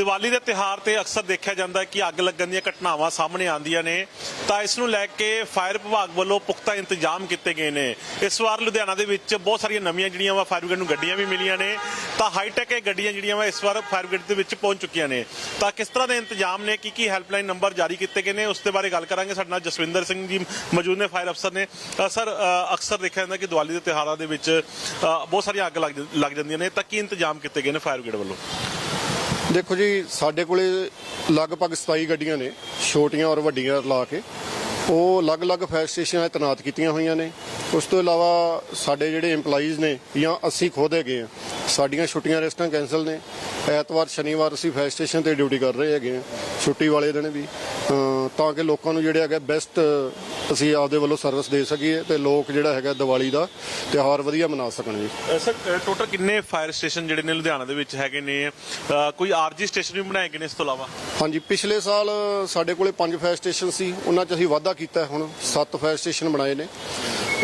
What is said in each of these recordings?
ਦੀਵਾਲੀ ਦੇ ਤਿਹਾਰ ਤੇ ਅਕਸਰ ਦੇਖਿਆ ਜਾਂਦਾ ਹੈ ਕਿ ਅੱਗ ਲੱਗਣ ਦੀਆਂ ਘਟਨਾਵਾਂ ਸਾਹਮਣੇ ਆਉਂਦੀਆਂ ਨੇ। ਤਾਂ ਇਸ ਨੂੰ ਲੈ ਕੇ ਫਾਇਰ ਵਿਭਾਗ ਵੱਲੋਂ ਪੁਖਤਾ ਇੰਤਜ਼ਾਮ ਕੀਤੇ ਗਏ ਨੇ। ਇਸ ਵਾਰ ਲੁਧਿਆਣਾ ਦੇ ਵਿੱਚ ਬਹੁਤ ਸਾਰੀਆਂ ਨਵੀਆਂ ਜਿਹੜੀਆਂ ਵਾ ਫਾਇਰ ਬ੍ਰਿਗੇਡ ਨੂੰ ਗੱਡੀਆਂ ਵੀ ਮਿਲੀਆਂ ਨੇ। ਤਾਂ ਹਾਈਟੈਕ ਇਹ ਗੱਡੀਆਂ ਜਿਹੜੀਆਂ ਵਾ ਇਸ ਵਾਰ ਫਾਇਰ ਬ੍ਰਿਗੇਡ ਦੇ ਵਿੱਚ ਪਹੁੰਚ ਚੁੱਕੀਆਂ ਨੇ। ਤਾਂ ਕਿਸ ਤਰ੍ਹਾਂ ਦੇ ਇੰਤਜ਼ਾਮ ਨੇ? ਕੀ ਕੀ ਹੈਲਪਲਾਈਨ ਨੰਬਰ ਜਾਰੀ ਕੀਤੇ ਗਏ ਨੇ? ਉਸ ਦੇ ਬਾਰੇ ਗੱਲ ਕਰਾਂਗੇ। ਸਾਡੇ ਨਾਲ ਜਸਵਿੰਦਰ ਸਿੰਘ ਜੀ ਮੌਜੂਦ ਨੇ, ਫਾਇਰ ਅਫਸਰ ਨੇ। ਸਰ ਅਕਸਰ ਦੇਖਿਆ ਜਾਂਦਾ ਕਿ ਦੀਵਾਲੀ ਦੇ ਤਿਉਹਾਰਾਂ ਦੇ ਵਿੱਚ ਬਹੁਤ ਸਾਰੀਆਂ ਅੱਗ ਲੱਗ ਲੱਗ ਜਾਂਦੀਆਂ ਨੇ। ਤਾਂ ਕੀ ਇੰਤਜ਼ਾਮ ਕੀਤੇ ਗਏ ਨੇ ਫਾਇਰ ਬ੍ਰਿਗੇਡ ਵੱਲੋਂ? ਦੇਖੋ ਜੀ, ਸਾਡੇ ਕੋਲੇ ਲਗਭਗ 27 ਗੱਡੀਆਂ ਨੇ, ਛੋਟੀਆਂ ਔਰ ਵੱਡੀਆਂ ਲਾ ਕੇ। ਉਹ ਅਲੱਗ-ਅਲੱਗ ਫਾਇਰ ਸਟੇਸ਼ਨਾਂ 'ਤੇ ਤੈਨਾਤ ਕੀਤੀਆਂ ਹੋਈਆਂ ਨੇ। ਉਸ ਤੋਂ ਇਲਾਵਾ ਸਾਡੇ ਜਿਹੜੇ EMPLOYEES ਨੇ ਜਾਂ ਅਸੀਂ ਖੁਦ ਹੈਗੇ ਆ, ਸਾਡੀਆਂ ਛੁੱਟੀਆਂ ਰੈਸਟਾਂ ਕੈਂਸਲ ਨੇ। ਐਤਵਾਰ, ਸ਼ਨੀਵਾਰ ਅਸੀਂ ਫਾਇਰ ਸਟੇਸ਼ਨ ਤੇ ਡਿਊਟੀ ਕਰ ਰਹੇ ਹੈਗੇ ਆ। ਛੁੱਟੀ ਵਾਲੇ ਦਿਨ ਵੀ। ਤਾਂ ਕਿ ਲੋਕਾਂ ਨੂੰ ਜਿਹੜੇ ਹੈਗਾ ਬੈਸਟ ਅਸੀਂ ਆਪਦੇ ਵੱਲੋਂ ਸਰਵਿਸ ਦੇ ਸਕੀਏ ਤੇ ਲੋਕ ਜਿਹੜਾ ਹੈਗਾ ਦੀਵਾਲੀ ਦਾ ਤਿਉਹਾਰ ਵਧੀਆ ਮਨਾ ਸਕਣ ਜੀ। ਸਰ ਟੋਟਲ ਕਿੰਨੇ ਫਾਇਰ ਸਟੇਸ਼ਨ ਜਿਹੜੇ ਨੇ ਲੁਧਿਆਣਾ ਦੇ ਵਿੱਚ ਹੈਗੇ ਨੇ? ਕੋਈ ਆਰਜੀ ਸਟੇਸ਼ਨ ਵੀ ਬਣਾਏ ਗਏ ਨੇ ਇਸ ਤੋਂ ਇਲਾਵਾ? ਹਾਂਜੀ ਪਿਛਲੇ ਸਾਲ ਸਾਡੇ ਕੋਲੇ ਪੰਜ ਫਾਇਰ ਸਟੇਸ਼ਨ ਸੀ ਉਹਨਾਂ 'ਚ ਅਸੀਂ ਵਾਧਾ ਕੀਤਾ ਹੁਣ ਸੱਤ ਫਾਇਰ ਸਟੇਸ਼ਨ ਬਣਾਏ ਨੇ।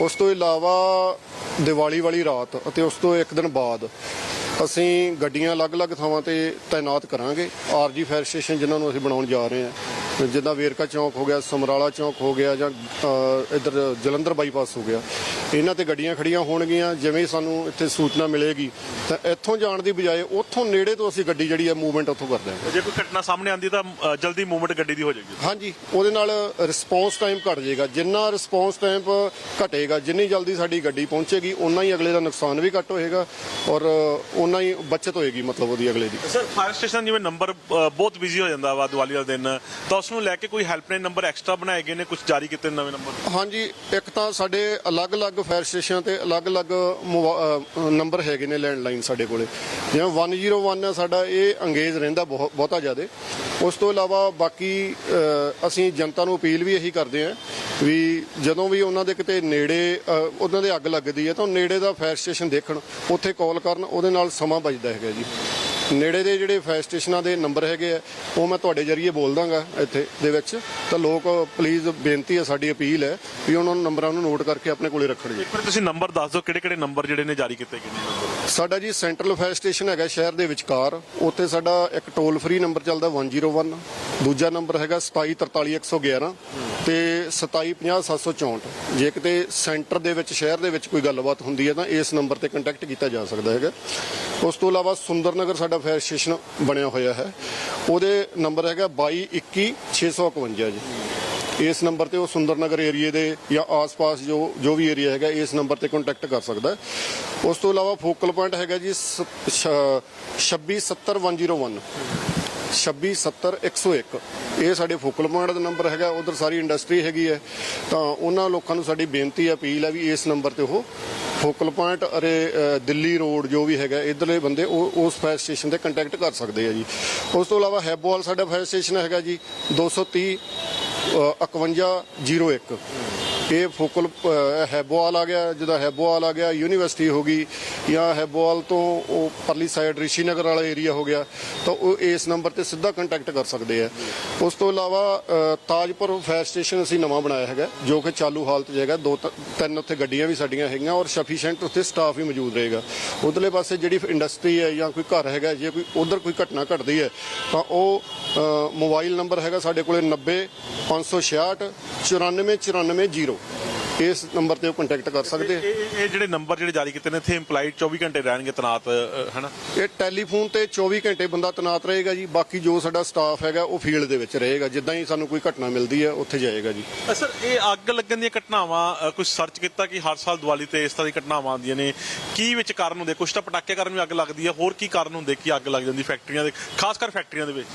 ਉਸ ਤੋਂ ਇਲਾਵਾ ਦੀਵਾਲੀ ਵਾਲੀ ਰਾਤ ਅਤੇ ਉਸ ਤੋਂ ਇੱਕ ਦਿਨ ਬਾਅਦ ਅਸੀਂ ਗੱਡੀਆਂ ਅਲੱਗ-ਅਲੱਗ ਥਾਵਾਂ ਤੇ ਤਾਇਨਾਤ ਕਰਾਂਗੇ। ਆਰਜੀ ਫਾਇਰ ਸਟੇਸ਼ਨ ਜਿਨ੍ਹਾਂ ਨੂੰ ਅਸੀਂ ਬਣਾਉਣ ਜਾ ਰਹੇ ਹਾਂ। ਜਿੱਦਾਂ ਵੇਰਕਾ ਚੌਂਕ ਹੋ ਗਿਆ ਸਮਰਾਲਾ ਚੌਂਕ ਹੋ ਗਿਆ ਜਾਂ ਅ, ਇੱਧਰ ਜਲੰਧਰ ਬਾਈਪਾਸ ਹੋ ਗਿਆ। ਇਹਨਾਂ ਤੇ ਗੱਡੀਆਂ ਖੜੀਆਂ ਹੋਣਗੀਆਂ ਜਿਵੇਂ ਹੀ ਸਾਨੂੰ ਇੱਥੇ ਸੂਚਨਾ ਮਿਲੇਗੀ ਤਾਂ ਇੱਥੋਂ ਜਾਣ ਦੀ ਬਜਾਏ ਉੱਥੋਂ ਨੇੜੇ ਤੋਂ ਅਸੀਂ ਗੱਡੀ ਜਿਹੜੀ ਹੈ ਮੂਵਮੈਂਟ ਉੱਥੋਂ ਕਰ ਦਿਆਂਗੇ ਜੇ ਕੋਈ ਘਟਨਾ ਸਾਹਮਣੇ ਆਉਂਦੀ ਤਾਂ ਅ, ਜਲਦੀ ਮੂਵਮੈਂਟ ਗੱਡੀ ਦੀ ਹੋ ਜਾਏਗੀ। ਹਾਂਜੀ ਉਹਦੇ ਨਾਲ ਰਿਸਪੌਂਸ ਟਾਈਮ ਘਟ ਜਾਏਗਾ। ਜਿੰਨਾ ਰਿਸਪੌਂਸ ਟਾਈਮ ਘਟੇਗਾ ਜਿੰਨੀ ਜਲਦੀ ਸਾਡੀ ਗੱਡੀ ਪਹੁੰਚੇਗੀ ਉਨਾ ਹੀ ਅਗਲੇ ਦਾ ਨੁਕਸਾਨ ਵੀ ਘੱਟ ਹੋਏਗਾ ਔਰ ਉਨਾ ਹੀ ਬਚਤ ਹੋਏਗੀ ਮਤਲਬ ਉਹਦੀ ਅਗਲੇ ਦੀ। ਸਰ ਫਾਇਰ ਸਟੇਸ਼ਨ ਜਿਵੇਂ ਨੰਬਰ ਬਹੁਤ ਬਿਜ਼ੀ ਹੋ ਜਾਂਦਾ ਵਾ ਦੀਵਾਲੀ ਵਾਲੇ ਦਿਨ ਤਾਂ ਉਸ ਨੂੰ ਲੈ ਕੇ ਕੋਈ ਹੈਲਪਲਾਈਨ ਨੰਬਰ ਐਕਸਟਰਾ ਬਣਾਏ ਗਏ ਨੇ ਕੁਝ ਜਾਰੀ ਕੀਤੇ ਨਵੇਂ ਨੰਬਰ ਹਾਂਜੀ ਇੱਕ ਤਾਂ ਸਾਡੇ ਅਲੱਗ-ਅਲੱਗ ਫਾਇਰ ਸਟੇਸ਼ਨਾਂ ਤੇ ਅਲੱਗ-ਅਲੱਗ ਮੋਬਾ- ਨੰਬਰ ਹੈਗੇ ਨੇ ਲੈਂਡਲਾਈਨ ਸਾਡੇ ਕੋਲੇ। ਜਿਵੇਂ 101 ਹੈ ਸਾਡਾ ਇਹ ਅੰਗੇਜ਼ ਰਹਿੰਦਾ ਬਹੁਤ ਬਹੁਤਾ ਜ਼ਿਆਦਾ। ਉਸ ਤੋਂ ਇਲਾਵਾ ਬਾਕੀ ਅਸੀਂ ਜਨਤਾ ਨੂੰ ਅਪੀਲ ਵੀ ਇਹੀ ਕਰਦੇ ਹਾਂ ਵੀ ਜਦੋਂ ਵੀ ਉਹਨਾਂ ਦੇ ਕਿਤੇ ਨੇੜੇ ਉਹਨਾਂ ਦੇ ਅੱਗ ਲੱਗਦੀ ਹੈ ਤਾਂ ਉਹ ਨੇੜੇ ਦਾ ਫਾਇਰ ਸਟੇਸ਼ਨ ਦੇਖਣ, ਉੱਥੇ ਕਾਲ ਕਰਨ, ਉਹਦੇ ਨਾਲ ਸਮਾਂ ਬਚਦਾ ਹੈਗਾ ਜੀ। ਨੇੜੇ ਦੇ ਜਿਹੜੇ ਫਾਇਰ ਸਟੇਸ਼ਨਾਂ ਦੇ ਨੰਬਰ ਹੈਗੇ ਆ ਉਹ ਮੈਂ ਤੁਹਾਡੇ ਜਰੀਏ ਬੋਲ ਦਾਂਗਾ ਇੱਥੇ ਦੇ ਵਿੱਚ। ਤਾਂ ਲੋਕ ਪਲੀਜ਼ ਬੇਨਤੀ ਹੈ ਸਾਡੀ ਅਪੀਲ ਹੈ ਵੀ ਉਹਨਾਂ ਨੂੰ ਨੰਬਰਾਂ ਨੂੰ ਨੋਟ ਕਰਕੇ ਆਪਣੇ ਕੋਲੇ ਰੱਖਣ ਜੀ। ਵਾਰ ਤੁਸੀਂ ਨੰਬਰ ਦੱਸ ਦਿਓ ਕਿਹੜੇ ਕਿਹੜੇ ਨੰਬਰ ਜਿਹੜੇ ਨੇ ਜਾਰੀ ਕੀਤੇ ਗਏ ਨੇ? ਸਾਡਾ ਜੀ ਸੈਂਟਰਲ ਫਾਇਰ ਸਟੇਸ਼ਨ ਹੈਗਾ ਸ਼ਹਿਰ ਦੇ ਵਿਚਕਾਰ ਉੱਥੇ ਸਾਡਾ ਇੱਕ ਟੋਲ ਫ੍ਰੀ ਨੰਬਰ ਚੱਲਦਾ 101 ਦੂਜਾ ਨੰਬਰ ਹੈਗਾ 2743111 ਤੇ 2750764 ਜੇ ਕਿਤੇ ਸੈਂਟਰ ਦੇ ਵਿੱਚ, ਸ਼ਹਿਰ ਦੇ ਵਿੱਚ ਕੋਈ ਗੱਲਬਾਤ ਹੁੰਦੀ ਹੈ ਤਾਂ ਇਸ ਨੰਬਰ ਤੇ ਕੰਟੈਕਟ ਕੀਤਾ ਜਾ ਸਕਦਾ ਹੈਗਾ। ਉਸ ਤੋਂ ਇਲਾਵਾ ਸੁੰਦਰਨਗਰ ਸਾਡਾ ਫਾਇਰ ਸਟੇਸ਼ਨ ਬਣਿਆ ਹੋਇਆ ਹੈ। ਉਹਦੇ ਨੰਬਰ ਹੈਗਾ 2221 ਜੀ। ਇਸ ਨੰਬਰ ਤੇ ਉਹ ਸੁੰਦਰਨਗਰ ਏਰੀਏ ਦੇ ਜਾਂ ਆਸ-ਪਾਸ ਜੋ ਜੋ ਵੀ ਏਰੀਆ ਹੈਗਾ, ਇਸ ਨੰਬਰ ਤੇ ਕੰਟੈਕਟ ਕਰ ਸਕਦਾ ਹੈ। ਉਸ ਤੋਂ ਇਲਾਵਾ ਫੋਕਲ ਪੁਆਇੰਟ ਹੈਗਾ ਜੀ 2670101 2670101 ਇਹ ਸਾਡੇ ਫੋਕਲ ਪੁਆਇੰਟ ਦਾ ਨੰਬਰ ਹੈਗਾ ਉਧਰ ਸਾਰੀ ਇੰਡਸਟਰੀ ਹੈਗੀ ਹੈ। ਤਾਂ ਉਹਨਾਂ ਲੋਕਾਂ ਨੂੰ ਸਾਡੀ ਬੇਨਤੀ ਅਪੀਲ ਹੈ ਵੀ ਇਸ ਨੰਬਰ ਤੇ ਉਹ ਫੋਕਲ ਪੁਆਇੰਟ ਅਰੇ ਦਿੱਲੀ ਰੋਡ ਜੋ ਵੀ ਹੈਗਾ ਇਧਰਲੇ ਬੰਦੇ ਉਹ ਉਸ ਫਾਇਰ ਸਟੇਸ਼ਨ ਤੇ ਕੰਟੈਕਟ ਕਰ ਸਕਦੇ ਆ ਜੀ। ਉਸ ਤੋਂ ਇਲਾਵਾ ਹੈਬੋਵਾਲ ਸਾਡਾ ਫਾਇਰ ਸਟੇਸ਼ਨ ਹੈਗਾ ਜੀ 230 ਅ, 5101 ਇਹ ਫੋਕਲ ਅ, ਹੈਬੋਵਾਲ ਆ ਗਿਆ ਜਿਹਦਾ ਹੈਬੋਵਾਲ ਆ ਗਿਆ ਯੂਨੀਵਰਸਿਟੀ ਹੋ ਗਈ ਜਾਂ ਹੈਬੋਵਾਲ ਤੋਂ ਉਹ ਪਰਲੀ ਸਾਈਡ ਰਿਸ਼ੀਨਗਰ ਵਾਲਾ ਏਰੀਆ ਹੋ ਗਿਆ ਤਾਂ ਉਹ ਇਸ ਨੰਬਰ ਤੇ ਸਿੱਧਾ ਕੰਟੈਕਟ ਕਰ ਸਕਦੇ ਆ। ਉਸ ਤੋਂ ਇਲਾਵਾ ਤਾਜਪੁਰ ਫਾਇਰ ਸਟੇਸ਼ਨ ਅਸੀਂ ਨਵਾਂ ਬਣਾਇਆ ਹੈਗਾ ਜੋ ਕਿ ਚਾਲੂ ਹਾਲਤ 'ਚ ਹੈਗਾ ਦੋ ਤ- ਤਿੰਨ ਉੱਥੇ ਗੱਡੀਆਂ ਵੀ ਸਾਡੀਆਂ ਹੈਗੀਆਂ ਔਰ ਸਫੀਸ਼ੀਐਂਟ ਉੱਥੇ ਸਟਾਫ ਵੀ ਮੌਜੂਦ ਰਹੇਗਾ। ਉਧਰਲੇ ਪਾਸੇ ਜਿਹੜੀ ਇੰਡਸਟਰੀ ਹੈ ਜਾਂ ਕੋਈ ਘਰ ਹੈਗਾ ਜੇ ਕੋਈ ਉਧਰ ਕੋਈ ਘਟਨਾ ਘਟਦੀ ਹੈ ਤਾਂ ਉਹ ਮੋਬਾਈਲ ਨੰਬਰ ਹੈਗਾ ਸਾਡੇ ਕੋਲੇ 90 566 Valeu! ਇਸ ਨੰਬਰ ਤੇ ਉਹ ਕੰਟੈਕਟ ਕਰ ਸਕਦੇ? ਆ ਇਹ ਇਹ ਜਿਹੜੇ ਨੰਬਰ ਜਿਹੜੇ ਜਾਰੀ ਕੀਤੇ ਨੇ ਇੱਥੇ EMPLOYED 24 ਘੰਟੇ ਰਹਿਣਗੇ ਤਨਾਤ ਹਨਾ? ਇਹ ਟੈਲੀਫੋਨ ਤੇ 24 ਘੰਟੇ ਬੰਦਾ ਤਨਾਤ ਰਹੇਗਾ ਜੀ। ਬਾਕੀ ਜੋ ਸਾਡਾ ਸਟਾਫ ਹੈਗਾ ਉਹ ਫੀਲਡ ਦੇ ਵਿੱਚ ਰਹੇਗਾ। ਜਿੱਦਾਂ ਹੀ ਸਾਨੂੰ ਕੋਈ ਘਟਨਾ ਮਿਲਦੀ ਹੈ ਉੱਥੇ ਜਾਏਗਾ ਜੀ। ਸਰ ਇਹ ਅੱਗ ਲੱਗਣ ਦੀਆਂ ਘਟਨਾਵਾਂ ਕੁਝ ਸਰਚ ਕੀਤਾ ਕਿ ਹਰ ਸਾਲ ਦੀਵਾਲੀ ਤੇ ਇਸ ਤਰ੍ਹਾਂ ਦੀ ਘਟਨਾਵਾਂ ਆਉਂਦੀਆਂ ਨੇ? ਕੀ ਵਿੱਚ ਕਾਰਨ ਹੁੰਦੇ? ਕੁਝ ਤਾਂ ਪਟਾਕੇ ਕਾਰਨ ਵੀ ਅੱਗ ਲੱਗਦੀ ਹੈ। ਹੋਰ ਕੀ ਕਾਰਨ ਹੁੰਦੇ ਕਿ ਅੱਗ ਲੱਗ ਜਾਂਦੀ ਫੈਕਟਰੀਆਂ ਦੇ ਖਾਸ ਕਰ ਫੈਕਟਰੀਆਂ ਦੇ ਵਿੱਚ?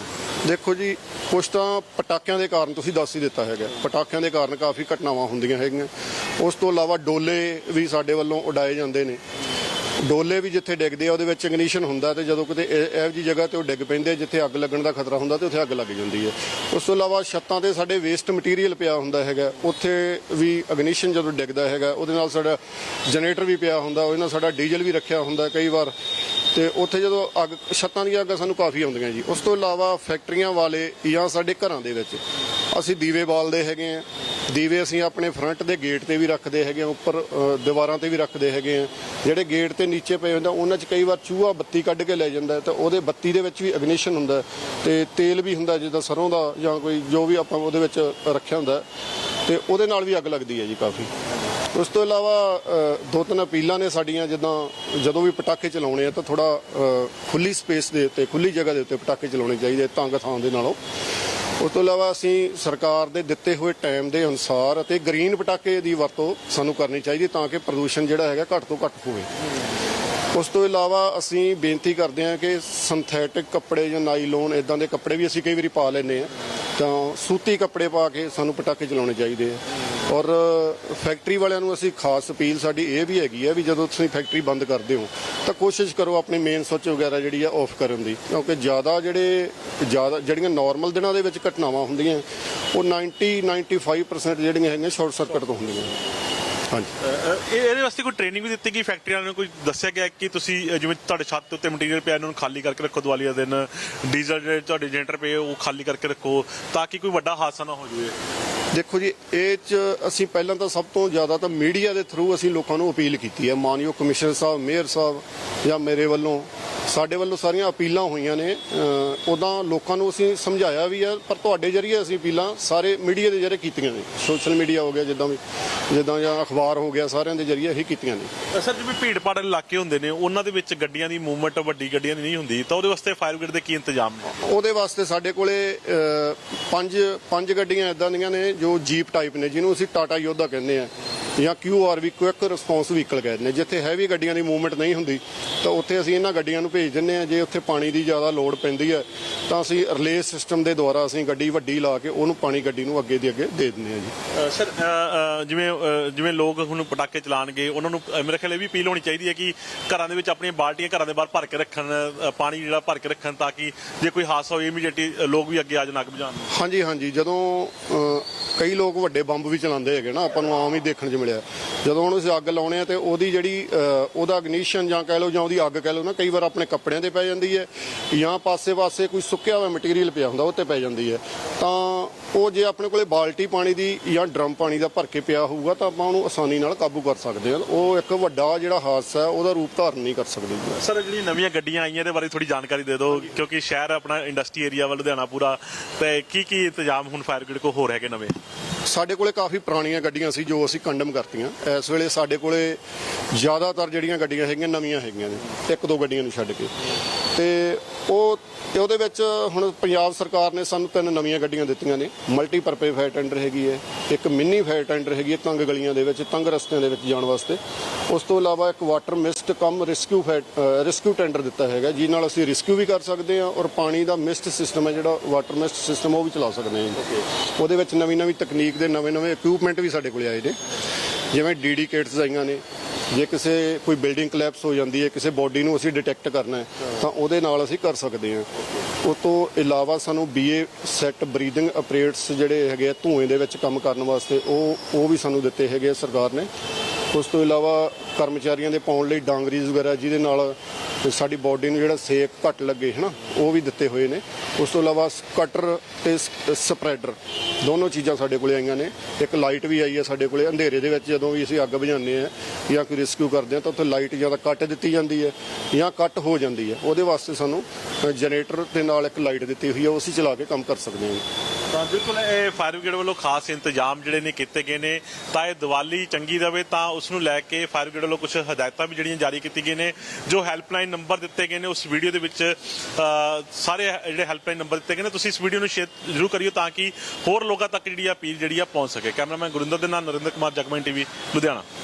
ਦੇਖੋ ਜੀ ਕੁਝ ਤਾਂ ਪਟਾਕਿਆਂ ਦੇ ਕਾਰਨ ਤੁਸੀਂ ਦੱਸ ਹੀ ਦਿੱਤਾ ਹੈਗਾ। ਪਟਾਕਿਆਂ ਦੇ ਕਾਰਨ ਕਾਫੀ ਘਟਨਾਵਾਂ ਹੁੰਦੀਆਂ ਹੈਗੀਆਂ। ਉਸ ਤੋਂ ਇਲਾਵਾ ਡੋਲੇ ਵੀ ਸਾਡੇ ਵੱਲੋਂ ਉਡਾਏ ਜਾਂਦੇ ਨੇ। ਡੋਲੇ ਵੀ ਜਿੱਥੇ ਡਿੱਗਦੇ ਆ, ਉਹਦੇ ਵਿੱਚ ਇਗਨੀਸ਼ਨ ਹੁੰਦਾ ਤੇ ਜਦੋਂ ਕਿਤੇ ਇਹ- ਇਹੋ ਜੀ ਜਗ੍ਹਾ ਤੇ ਉਹ ਡਿੱਗ ਪੈਂਦੇ ਜਿੱਥੇ ਅੱਗ ਲੱਗਣ ਦਾ ਖਤਰਾ ਹੁੰਦਾ ਤੇ ਉੱਥੇ ਅੱਗ ਲੱਗ ਜਾਂਦੀ ਹੈ। ਉਸ ਤੋਂ ਇਲਾਵਾ ਛੱਤਾਂ ਤੇ ਸਾਡੇ ਵੇਸਟ ਮਟੀਰੀਅਲ ਪਿਆ ਹੁੰਦਾ ਹੈਗਾ। ਉੱਥੇ ਵੀ ਇਗਨੀਸ਼ਨ ਜਦੋਂ ਡਿੱਗਦਾ ਹੈਗਾ, ਉਹਦੇ ਨਾਲ ਸਾਡਾ ਜਨਰੇਟਰ ਵੀ ਪਿਆ ਹੁੰਦਾ, ਉਹਦੇ ਨਾਲ ਸਾਡਾ ਡੀਜ਼ਲ ਵੀ ਰੱਖਿਆ ਹੁੰਦਾ ਕਈ ਵਾਰ। ਤੇ ਉੱਥੇ ਜਦੋਂ ਅੱਗ, ਛੱਤਾਂ ਦੀਆਂ ਅੱਗਾਂ ਸਾਨੂੰ ਕਾਫੀ ਆਉਂਦੀਆਂ ਜੀ। ਉਸ ਤੋਂ ਇਲਾਵਾ ਫੈਕਟਰੀਆਂ ਵਾਲੇ ਜਾਂ ਸਾਡੇ ਘਰਾਂ ਦੇ ਵਿੱਚ, ਅਸੀਂ ਦੀਵੇ ਬਾਲਦੇ ਹੈਗੇ ਆ। ਦੀਵੇ ਅਸੀਂ ਆਪਣੇ ਫਰੰਟ ਦੇ ਗੇਟ ਤੇ ਵੀ ਰੱਖਦੇ ਹੈਗੇ ਆ ਉੱਪਰ ਦੀਵਾਰਾਂ ਤੇ ਵੀ ਰੱਖਦੇ ਹੈਗੇ ਆ। ਜਿਹੜੇ ਗੇਟ ਤੇ ਨੀਚੇ ਪਏ ਹੁੰਦੇ ਉਹਨਾਂ 'ਚ ਕਈ ਵਾਰ ਚੂਹਾ ਬੱਤੀ ਕੱਢ ਕੇ ਲੈ ਜਾਂਦਾ ਹੈ ਤਾਂ ਉਹਦੇ ਬੱਤੀ ਦੇ ਵਿੱਚ ਵੀ ਅਗਨੀਸ਼ਨ ਹੁੰਦਾ ਹੈ ਤੇ ਤੇਲ ਵੀ ਹੁੰਦਾ ਜਿੱਦਾਂ ਸਰੋਂ ਦਾ ਜਾਂ ਕੋਈ ਜੋ ਵੀ ਆਪਾਂ ਉਹਦੇ ਵਿੱਚ ਰੱਖਿਆ ਹੁੰਦਾ ਹੈ, ਤੇ ਉਹਦੇ ਨਾਲ ਵੀ ਅੱਗ ਲੱਗਦੀ ਹੈ ਜੀ ਕਾਫੀ। ਉਸ ਤੋਂ ਇਲਾਵਾ ਦੋ ਤਿੰਨ ਅਪੀਲਾਂ ਨੇ ਸਾਡੀਆਂ ਜਿੱਦਾਂ ਜਦੋਂ ਵੀ ਪਟਾਕੇ ਚਲਾਉਣੇ ਆ ਤਾਂ ਥੋੜਾ ਖੁੱਲੀ ਸਪੇਸ ਦੇ ਉੱਤੇ ਖੁੱਲੀ ਜਗ੍ਹਾ ਦੇ ਉੱਤੇ ਪਟਾਕੇ ਚਲਾਉਣੇ ਚਾਹੀਦੇ ਤੰਗ ਥਾਂ ਦੇ ਨਾਲੋਂ। ਉਸ ਤੋਂ ਇਲਾਵਾ ਅਸੀਂ ਸਰਕਾਰ ਦੇ ਦਿੱਤੇ ਹੋਏ ਟਾਈਮ ਦੇ ਅਨੁਸਾਰ ਅਤੇ ਗ੍ਰੀਨ ਪਟਾਕੇ ਦੀ ਵਰਤੋਂ ਸਾਨੂੰ ਕਰਨੀ ਚਾਹੀਦੀ ਤਾਂ ਕਿ ਪ੍ਰਦੂਸ਼ਣ ਜਿਹੜਾ ਹੈਗਾ ਘੱਟ ਤੋਂ ਘੱਟ ਹੋਵੇ। ਉਸ ਤੋਂ ਇਲਾਵਾ ਅਸੀਂ ਬੇਨਤੀ ਕਰਦੇ ਹਾਂ ਕਿ ਸਿੰਥੈਟਿਕ ਕੱਪੜੇ ਜਾਂ ਨਾਈਲੋਨ ਇਦਾਂ ਦੇ ਕੱਪੜੇ ਵੀ ਅਸੀਂ ਕਈ ਵਾਰੀ ਪਾ ਲੈਂਦੇ ਹਾਂ। ਤਾਂ ਸੂਤੀ ਕੱਪੜੇ ਪਾ ਕੇ ਸਾਨੂੰ ਪਟਾਕੇ ਚਲਾਉਣੇ ਚਾਹੀਦੇ ਆ। ਔਰ ਫੈਕਟਰੀ ਵਾਲਿਆਂ ਨੂੰ ਅਸੀਂ ਖਾਸ ਅਪੀਲ ਸਾਡੀ ਇਹ ਵੀ ਹੈਗੀ ਹੈ ਵੀ ਜਦੋਂ ਤੁਸੀਂ ਫੈਕਟਰੀ ਬੰਦ ਕਰਦੇ ਹੋ, ਤਾਂ ਕੋਸ਼ਿਸ਼ ਕਰੋ ਆਪਣੀ ਮੇਨ ਸੁੱਚ ਵਗੈਰਾ ਜਿਹੜੀ ਆ ਆਫ ਕਰਨ ਦੀ। ਕਿਉਂਕਿ ਜ਼ਿਆਦਾ ਜਿਹੜੇ, ਜ਼ਿਆਦਾ ਜਿਹੜੀਆਂ ਨਾਰਮਲ ਦਿਨਾਂ ਦੇ ਵਿੱਚ ਘਟਨਾਵਾਂ ਹੁੰਦੀਆਂ, ਉਹ 90 95% ਜਿਹੜੀਆਂ ਹੈਗੀਆਂ ਸ਼ਾਰਟ ਸਰਕਟ ਤੋਂ ਹੁੰਦੀਆਂ। ਹਾਂਜੀ। ਇਹ ਇਹਦੇ ਵਾਸਤੇ ਕੋਈ ਟ੍ਰੇਨਿੰਗ ਵੀ ਦਿੱਤੀ ਗਈ? ਫੈਕਟਰੀ ਵਾਲਿਆਂ ਨੂੰ ਕੋਈ ਦੱਸਿਆ ਗਿਆ ਕਿ ਤੁਸੀਂ ਅ, ਜਿਵੇਂ ਤੁਹਾਡੇ ਛੱਤ ਦੇ ਉੱਤੇ ਮਟੀਰੀਅਲ ਪਿਆ ਇਹਨਾਂ ਨੂੰ ਖਾਲੀ ਕਰਕੇ ਰੱਖੋ ਦੀਵਾਲੀ ਦੇ ਦਿਨ। ਡੀਜ਼ਲ ਜਿਹੜੇ ਤੁਹਾਡੇ ਜਨਰੇਟਰ ਪਏ ਉਹ ਖਾਲੀ ਕਰਕੇ ਰੱਖੋ ਤਾਂ ਕਿ ਕੋਈ ਵੱਡਾ ਹਾਦਸਾ ਨਾ ਹੋ ਜਾਵੇ। ਦੇਖੋ ਜੀ ਇਹ ਚ ਅਸੀਂ ਪਹਿਲਾਂ ਤਾਂ ਸਭ ਤੋਂ ਜ਼ਿਆਦਾ ਤਾਂ ਮੀਡੀਆ ਦੇ ਥਰੂ ਅਸੀਂ ਲੋਕਾਂ ਨੂੰ ਅਪੀਲ ਕੀਤੀ ਹੈ। ਮਾਨਯੋਗ ਕਮਿਸ਼ਨਰ ਸਾਹਿਬ ਮੇਅਰ ਸਾਹਿਬ ਜਾਂ ਮੇਰੇ ਵੱਲੋਂ ਸਾਡੇ ਵੱਲੋਂ ਸਾਰੀਆਂ ਅਪੀਲਾਂ ਹੋਈਆਂ ਨੇ। ਉਦਾਂ ਲੋਕਾਂ ਨੂੰ ਅਸੀਂ ਸਮਝਾਇਆ ਵੀ ਹੈ ਪਰ ਤੁਹਾਡੇ ਜਰੀਏ ਅਸੀਂ ਅਪੀਲਾਂ ਸਾਰੇ ਮੀਡੀਆ ਦੇ ਜਰੀਏ ਕੀਤੀਆਂ ਨੇ। ਸੋਸ਼ਲ ਮੀਡੀਆ ਹੋ ਗਿਆ ਜਿੱਦਾਂ ਵੀ ਜਿੱਦਾਂ ਜਾਂ ਅਖਬਾਰ ਹੋ ਗਿਆ ਸਾਰਿਆਂ ਦੇ ਜਰੀਏ ਹੀ ਕੀਤੀਆਂ ਨੇ। ਸਰ ਜਿਵੇਂ ਭੀੜ ਭਾੜ ਇਲਾਕੇ ਹੁੰਦੇ ਨੇ ਉਹਨਾਂ ਦੇ ਵਿੱਚ ਗੱਡੀਆਂ ਦੀ ਮੂਵਮੈਂਟ ਵੱਡੀ ਗੱਡੀਆਂ ਦੀ ਨਹੀਂ ਹੁੰਦੀ ਤਾਂ ਉਹਦੇ ਵਾਸਤੇ ਫਾਇਰ ਬ੍ਰਿਗੇਡ ਦੇ ਕੀ ਇੰਤਜ਼ਾਮ ਨੇ? ਉਹਦੇ ਵਾਸਤੇ ਸਾਡੇ ਕੋਲੇ ਪੰਜ ਪੰਜ ਗੱਡੀਆਂ ਇਦਾਂ ਦੀਆਂ ਨੇ ਜੋ ਜੀਪ ਟਾਈਪ ਨੇ ਜਿਹਨੂੰ ਅਸੀਂ ਟਾਟਾ ਯੋਧਾ ਕਹਿੰਦੇ ਆ। ਜਾਂ ਕਿਊਆਰ ਵੀ ਕੁਇਕ ਰਿਸਪੌਂਸ ਵਹੀਕਲ ਕਹਿੰਦੇ ਨੇ ਜਿੱਥੇ ਹੈਵੀ ਗੱਡੀਆਂ ਦੀ ਮੂਵਮੈਂਟ ਨਹੀਂ ਹੁੰਦੀ ਤਾਂ ਉੱਥੇ ਅਸੀਂ ਇਹਨਾਂ ਗੱਡੀਆਂ ਨੂੰ ਭੇਜ ਦਿੰਦੇ ਆ। ਜੇ ਉੱਥੇ ਪਾਣੀ ਦੀ ਜ਼ਿਆਦਾ ਲੋਡ ਪੈਂਦੀ ਹੈ ਤਾਂ ਅਸੀਂ ਰਿਲੇ ਸਿਸਟਮ ਦੇ ਦੁਆਰਾ ਅਸੀਂ ਗੱਡੀ ਵੱਡੀ ਲਾ ਕੇ ਉਹਨੂੰ ਪਾਣੀ ਗੱਡੀ ਨੂੰ ਅੱਗੇ ਦੀ ਅੱਗੇ ਦੇ ਦਿੰਦੇ ਆ ਜੀ। ਸਰ ਜਿਵੇਂ ਜਿਵੇਂ ਲੋਕ ਹੁਣ ਪਟਾਕੇ ਚਲਾਣਗੇ ਉਹਨਾਂ ਨੂੰ ਮੇਰੇ ਖਿਆਲ ਇਹ ਵੀ ਅਪੀਲ ਹੋਣੀ ਚਾਹੀਦੀ ਹੈ ਕਿ ਘਰਾਂ ਦੇ ਵਿੱਚ ਆਪਣੀਆਂ ਬਾਲਟੀਆਂ ਘਰਾਂ ਦੇ ਬਾਹਰ ਭਰ ਕੇ ਰੱਖਣ ਪਾਣੀ ਜਿਹੜਾ ਭਰ ਕੇ ਰੱਖਣ ਤਾਂ ਕਿ ਜੇ ਕੋਈ ਹਾਦਸਾ ਹੋਵੇ ਇਮੀਡੀਏਟਲੀ ਲੋਕ ਵੀ ਅੱਗੇ ਆ ਜਾਣ ਅੱਗ ਬੁਝਾਉਣ। ਹਾਂਜੀ ਹਾਂਜੀ। ਜਦੋਂ ਕਈ ਲੋਕ ਵੱਡੇ ਬੰਬ ਵੀ ਚਲਾਉਂਦੇ ਹੈਗੇ ਨਾ ਆਪਾਂ ਨੂੰ ਆਮ ਹੀ ਦੇਖਣ 'ਚ ਮਿਲਿਆ। ਜਦੋਂ ਹੁਣ ਅਸੀਂ ਅੱਗ ਲਾਉਣੇ ਆ ਤੇ ਉਹਦੀ ਜਿਹੜੀ ਉਹਦਾ ਇਗਨੀਸ਼ਨ ਜਾਂ ਕਹਿ ਲਓ ਜਾਂ ਉਹਦੀ ਅੱਗ ਕਹਿ ਲਓ ਨਾ, ਕਈ ਵਾਰ ਆਪਣੇ ਕੱਪੜਿਆਂ ਤੇ ਪੈ ਜਾਂਦੀ ਹੈ ਜਾਂ ਪਾਸੇ-ਪਾਸੇ ਕੋਈ ਸੁੱਕਿਆ ਹੋਇਆ ਮਟੀਰੀਅਲ ਪਿਆ ਹੁੰਦਾ, ਉਹ ਤੇ ਪੈ ਜਾਂਦੀ ਹੈ। ਤਾਂ ਉਹ ਜੇ ਆਪਣੇ ਕੋਲੇ ਬਾਲਟੀ ਪਾਣੀ ਦੀ ਜਾਂ ਡਰਮ ਪਾਣੀ ਦਾ ਭਰ ਕੇ ਪਿਆ ਹੋਊਗਾ, ਤਾਂ ਆਪਾਂ ਉਹਨੂੰ ਆਸਾਨੀ ਨਾਲ ਕਾਬੂ ਕਰ ਸਕਦੇ ਹਾਂ। ਉਹ ਇੱਕ ਵੱਡਾ ਜਿਹੜਾ ਹਾਦਸਾ ਹੈ, ਉਹਦਾ ਰੂਪ ਧਾਰਨ ਨਹੀਂ ਕਰ ਸਕਦੀ। ਸਰ, ਜਿਹੜੀਆਂ ਨਵੀਆਂ ਗੱਡੀਆਂ ਆਈਆਂ, ਇਹਦੇ ਬਾਰੇ ਥੋੜੀ ਜਾਣਕਾਰੀ ਦੇ ਦਿਓ, ਕਿਉਂਕਿ ਸ਼ਹਿਰ ਆਪਣਾ ਇੰਡਸਟਰੀ ਏਰੀਆ ਵਾ, ਲੁਧਿਆਣਾ ਪੂਰਾ, ਤੇ ਕੀ ਕੀ ਇੰਤਜ਼ਾਮ ਹੁਣ ਫਾਇਰ ਬ੍ਰਿਗੇਡ ਕੋ ਹੋਰ ਹੈਗੇ ਨਵੇਂ? ਸਾਡੇ ਕੋਲੇ ਕਾਫੀ ਪੁਰਾਣੀਆਂ ਗੱਡੀਆਂ ਸੀ ਜੋ ਅਸੀਂ ਕੰਡਮ ਕਰਤੀਆਂ। ਇਸ ਵੇਲੇ ਸਾਡੇ ਕੋਲੇ ਜ਼ਿਆਦਾਤਰ ਜਿਹੜੀਆਂ ਗੱਡੀਆਂ ਹੈਗੀਆਂ, ਨਵੀਆਂ ਹੈਗੀਆਂ ਨੇ। ਇੱਕ ਦੋ ਗੱਡੀਆਂ ਨੂੰ ਛੱਡ ਕੇ। ਤੇ ਉਹ ਤੇ ਉਹਦੇ ਵਿੱਚ ਹੁਣ ਪੰਜਾਬ ਸਰਕਾਰ ਨੇ ਸਾਨੂੰ ਤਿੰਨ ਨਵੀਆਂ ਗੱਡੀਆਂ ਦਿੱਤੀਆਂ ਨੇ। ਮਲਟੀਪਰਪਸ ਫਾਇਰ ਟੈਂਡਰ ਹੈਗੀ ਹੈ, ਇੱਕ ਮਿੰਨੀ ਫਾਇਰ ਟੈਂਡਰ ਹੈਗੀ ਹੈ, ਤੰਗ ਗਲੀਆਂ ਦੇ ਵਿੱਚ, ਤੰਗ ਰਸਤਿਆਂ ਦੇ ਵਿੱਚ ਜਾਣ ਵਾਸਤੇ। ਉਸ ਤੋਂ ਇਲਾਵਾ ਇੱਕ water mist cum rescue rescue tender ਦਿੱਤਾ ਹੈਗਾ ਜਿਹਦੇ ਨਾਲ ਅਸੀਂ ਰਿਸਕਿਊ ਵੀ ਕਰ ਸਕਦੇ ਹਾਂ ਔਰ ਪਾਣੀ ਦਾ ਮਿਸਟ ਸਿਸਟਮ ਹੈ ਜਿਹੜਾ ਵਾਟਰ ਮਿਸਟ ਸਿਸਟਮ ਉਹ ਵੀ ਚਲਾ ਸਕਦੇ ਹਾਂ ਉਹਦੇ ਵਿੱਚ ਨਵੀਂ ਨਵੀਂ ਤਕਨੀਕ ਦੇ ਨਵੇਂ ਨਵੇਂ ਇਕਵਿਪਮੈਂਟ ਵੀ ਸਾਡੇ ਕੋਲੇ ਆਏ ਨੇ। ਜਿਵੇਂ ਡੀਡੀ ਕਿਟਸ ਆਈਆਂ ਨੇ। ਜੇ ਕਿਸੇ ਕੋਈ ਬਿਲਡਿੰਗ ਕਲੈਪਸ ਹੋ ਜਾਂਦੀ ਹੈ ਕਿਸੇ ਬੋਡੀ ਨੂੰ ਅਸੀਂ ਡਿਟੈਕਟ ਕਰਨਾ ਹੈ ਤਾਂ ਉਹਦੇ ਨਾਲ ਅਸੀਂ ਕਰ ਸਕਦੇ ਹਾਂ। ਉਸ ਤੋਂ ਇਲਾਵਾ ਸਾਨੂੰ ਬੀਏ ਸੈੱਟ ਬਰੀਥਿੰਗ ਆਪਰੇਟਸ ਜਿਹੜੇ ਹੈਗੇ ਆ ਧੂਏ ਦੇ ਵਿੱਚ ਕੰਮ ਕਰਨ ਵਾਸਤੇ ਉਹ ਉਹ ਵੀ ਸਾਨੂੰ ਦਿੱਤੇ ਹੈਗੇ ਸਰਕਾਰ ਨੇ। ਉਸ ਤੋਂ ਇਲਾਵਾ ਕਰਮਚਾਰੀਆਂ ਦੇ ਪਾਉਣ ਲਈ ਡਾਂਗਰੀਜ਼ ਵਗੈਰਾ ਜਿਹਦੇ ਨਾਲ ਸਾਡੀ ਬਾਡੀ ਨੂੰ ਜਿਹੜਾ ਸੇਕ ਘੱਟ ਲੱਗੇ, ਹਨਾ, ਉਹ ਵੀ ਦਿੱਤੇ ਹੋਏ ਨੇ। ਉਸ ਤੋਂ ਇਲਾਵਾ ਕਟਰ ਤੇ ਸਪਰੈਡਰ ਦੋਨੋਂ ਚੀਜ਼ਾਂ ਸਾਡੇ ਕੋਲੇ ਆਈਆਂ ਨੇ। ਇੱਕ ਲਾਈਟ ਵੀ ਆਈ ਹੈ ਸਾਡੇ ਕੋਲੇ, ਅੰਧੇਰੇ ਦੇ ਵਿੱਚ ਜਦੋਂ ਵੀ ਅਸੀਂ ਅੱਗ ਬੁਝਾਉਂਦੇ ਆ ਜਾਂ ਕੋਈ ਰੈਸਕਿਊ ਕਰਦੇ ਆ ਤਾਂ ਉੱਥੇ ਲਾਈਟ ਜਾਂ ਤਾਂ ਕੱਟ ਦਿੱਤੀ ਜਾਂਦੀ ਹੈ ਜਾਂ ਕੱਟ ਹੋ ਜਾਂਦੀ ਹੈ। ਉਹਦੇ ਵਾਸਤੇ ਸਾਨੂੰ ਜਨਰੇਟਰ ਦੇ ਨਾਲ ਇੱਕ ਲਾਈਟ ਦਿੱਤੀ ਹੋਈ ਹੈ, ਉਹ ਅਸੀਂ ਚਲਾ ਕੇ ਕੰਮ ਕਰ ਸਕਦੇ ਹਾਂ ਤਾਂ ਬਿਲਕੁਲ ਇਹ ਫਾਇਰ ਬ੍ਰਿਗੇਡ ਵੱਲੋਂ ਖਾਸ ਇੰਤਜ਼ਾਮ ਜਿਹੜੇ ਨੇ ਕੀਤੇ ਗਏ ਨੇ। ਤਾਂ ਇਹ ਦੀਵਾਲੀ ਚੰਗੀ ਰਵੇ ਤਾਂ ਉਸ ਨੂੰ ਲੈ ਕੇ ਫਾਇਰ ਬ੍ਰਿਗੇਡ ਵੱਲੋਂ ਕੁਝ ਹਦਾਇਤਾਂ ਵੀ ਜਿਹੜੀਆਂ ਜਾਰੀ ਕੀਤੀ ਗਈਆਂ ਨੇ, ਜੋ ਹੈਲਪਲਾਈਨ ਨੰਬਰ ਦਿੱਤੇ ਗਏ ਨੇ, ਉਸ ਵੀਡੀਓ ਦੇ ਵਿੱਚ ਸਾਰੇ ਜਿਹੜੇ ਹੈਲਪਲਾਈਨ ਨੰਬਰ ਦਿੱਤੇ ਗਏ ਨੇ, ਤੁਸੀਂ ਇਸ ਵੀਡੀਓ ਨੂੰ ਸ਼ੇਅਰ ਜ਼ਰੂਰ ਕਰਿਓ ਤਾਂ ਕਿ ਹੋਰ ਲੋਕਾਂ ਤੱਕ ਜਿਹੜੀ ਆ ਅਪੀਲ ਜਿਹੜੀ ਆ ਪਹੁੰਚ ਸਕੇ। ਕੈਮਰਾਮੈਨ ਗੁਰਿੰਦਰ ਦੇ ਨਾਲ ਨਰਿੰਦਰ ਕੁਮਾਰ ਜਗਮਨ ਟੀਵੀ, ਲੁਧਿਆਣਾ।